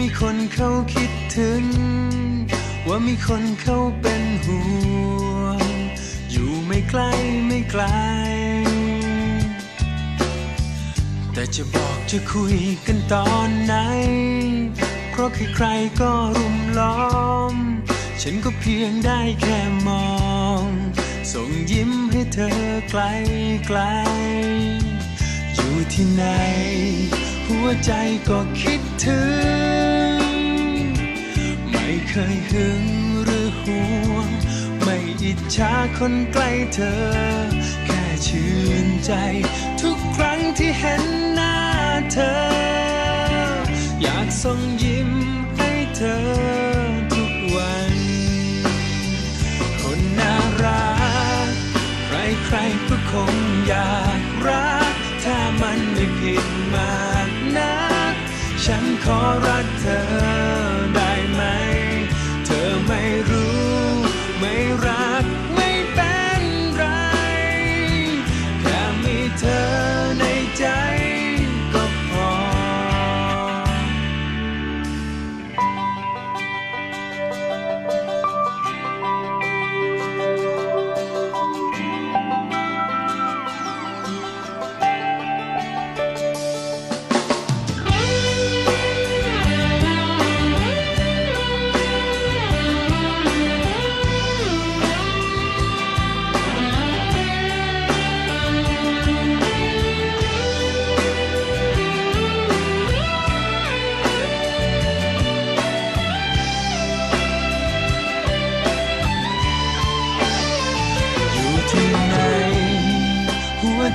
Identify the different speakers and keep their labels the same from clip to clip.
Speaker 1: มีคนเขาคิดถึง ว่ามีคนเขาเป็นห่วง อยู่ไม่ไกล้ไม่ไกล แต่จะบอกจะคุยกันตอนไหน เพราะใครๆก็รุมล้อม ฉันก็เพียงได้แค่มอง ส่งยิ้มให้เธอไกลไกล อยู่ที่ไหน หัวใจก็คิดถึง ไม่เคยหึงหรือห่วง ไม่อิจฉาคนใกล้เธอ แค่ชื่นใจ ทุกครั้งที่เห็นหน้าเธอ อยากส่งยิ้มให้เธอทุกวัน คนน่ารัก ใครๆก็คงอยากรัก ถ้ามันไม่ผิดมาก ฉันขอรักเธอ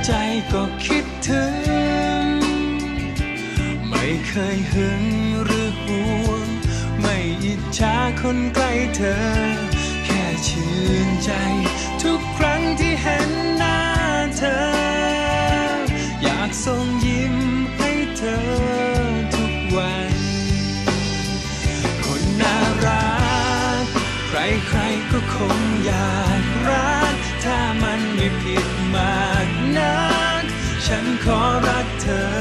Speaker 1: ใจก็คิดถึง ไม่เคยหึงหรือห่วง ไม่อิจฉาคนใกล้เธอ แค่ชื่นใจ ทุกครั้งที่เห็นหน้าเธอ อยากส่งยิ้มให้เธอทุกวัน คนน่ารัก ใครๆก็คงอยากรัก ถ้ามันไม่ผิดมาก ฉันขอรักเธอ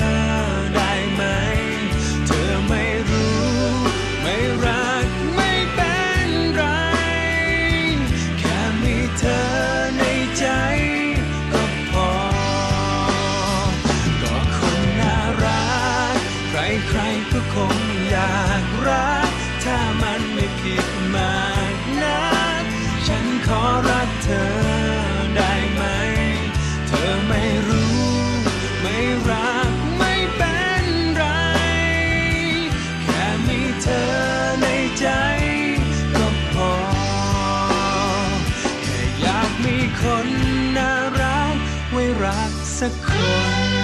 Speaker 1: สักคน